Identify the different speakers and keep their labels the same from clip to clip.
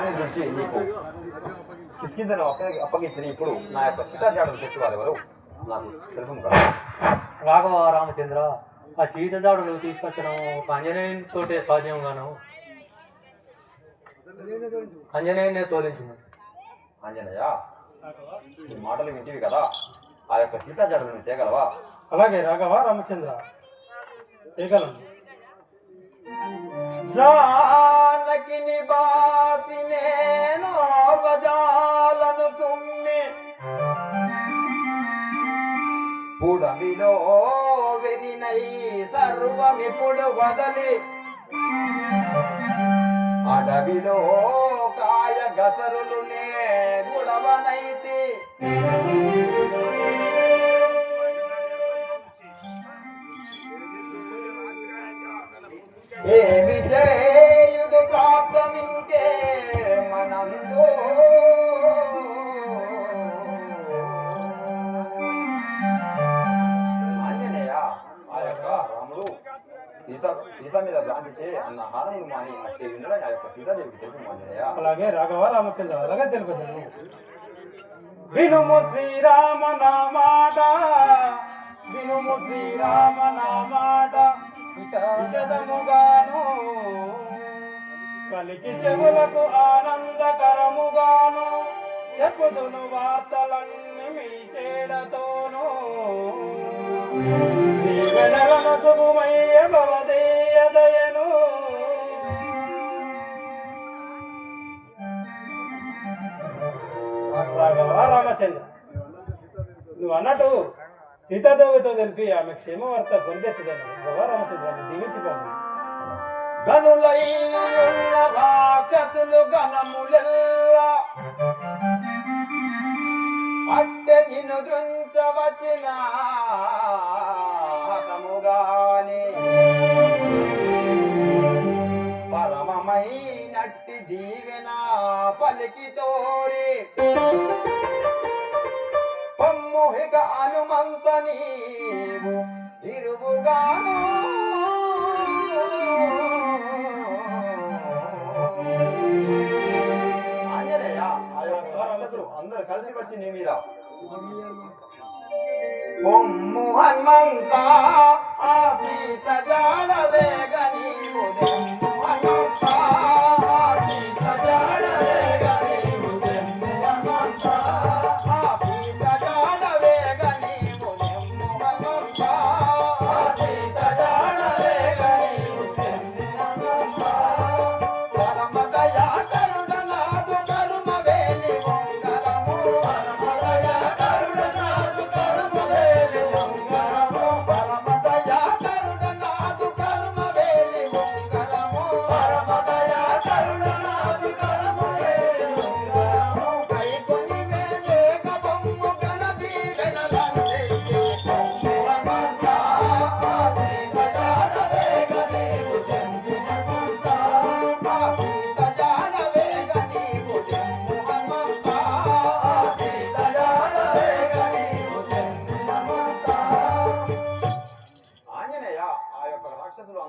Speaker 1: దాని గురించి నీకు అప్పగించిన ఇప్పుడు నా యొక్క సీతాజాడ తెచ్చేవారు ఎవరు నాకు తెలుసు కదా
Speaker 2: రాఘవ రామచంద్ర ఆ సీత జాడులు తీసుకొచ్చడం ఒక ఆంజనేయుని తోటే సాధ్యంగాను ఆంజనేయునే తోలించింది
Speaker 1: ఆంజనేయ ఈ మాటలు వింటివి కదా ఆ యొక్క సీతాజాడలను తేగలవా
Speaker 2: అలాగే రాఘవ రామచంద్ర చేయగలను
Speaker 1: కిని నివాసి నేను సుమ్మి. పుడమిలో వెరినై సర్వమిప్పుడు వదలి. అడవిలో కాయ గసరులు నే గుడవనైతి. సీత సీత మీద భ్రాంతిచే అన్న హారమును మాని అట్టి వినడం ఆ యొక్క సీతాదేవికి తెలుపు ఆంజనేయ
Speaker 2: అలాగే రాఘవ రామచంద్ర అలాగే తెలుపదను వినుము శ్రీరామ నామాట వినుము శ్రీరామ నామాట విషదముగాను కలికి చెవులకు ఆనందకరముగాను చెప్పుదును వార్తలన్నీ మీ చేడతోను దీవెనలను శుభమయ్య భవదీయదయను రాఘవ రామచంద్ర నువ్వు అన్నట్టు సీతాదేవితో తెలిపి ఆమె క్షేమవార్త పొందెచ్చదను రాఘవ రామచంద్ర దీవించిపోను
Speaker 1: గనులై ఉన్న రాక్షసులు గణములెల్లా అట్టె నిన్ను హతముగాని పరమమైనట్టి దీవెన పలికి తోరి పమ్మోహిక హనుమంత నీవు ఇరువుగాను ఆంజనేయ అందరూ కలిసి వచ్చి నీ మీద పొమ్ము హనుమంత ఆ సీత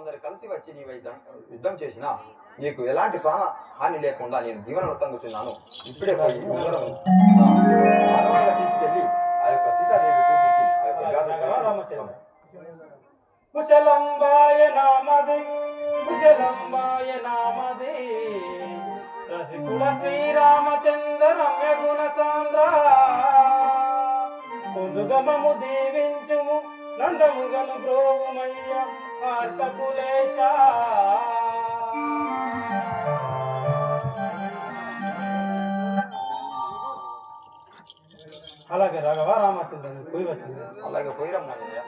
Speaker 1: అందరు కలిసి వచ్చి నీవై యుద్ధం చేసినా నీకు ఎలాంటి ప్రాణ హాని లేకుండా నేను జీవనం సంగుతున్నాను. ఇప్పుడే పోయి తీసుకెళ్ళి ఆ యొక్క సీతాదేవి చూపించి ఆ యొక్క
Speaker 2: కుశలంబాయ నామది కుశలంబాయ నామది రసికుల శ్రీరామచంద్ర రమ్య గుణ సాంద్ర. పొందుగమము నందముగను బ్రోగుమయ్య కార్తకులేశ అలాగే రాఘవ రామచంద్ర పోయి వచ్చింది
Speaker 1: అలాగే పోయిరమ్మా
Speaker 2: రాఘవ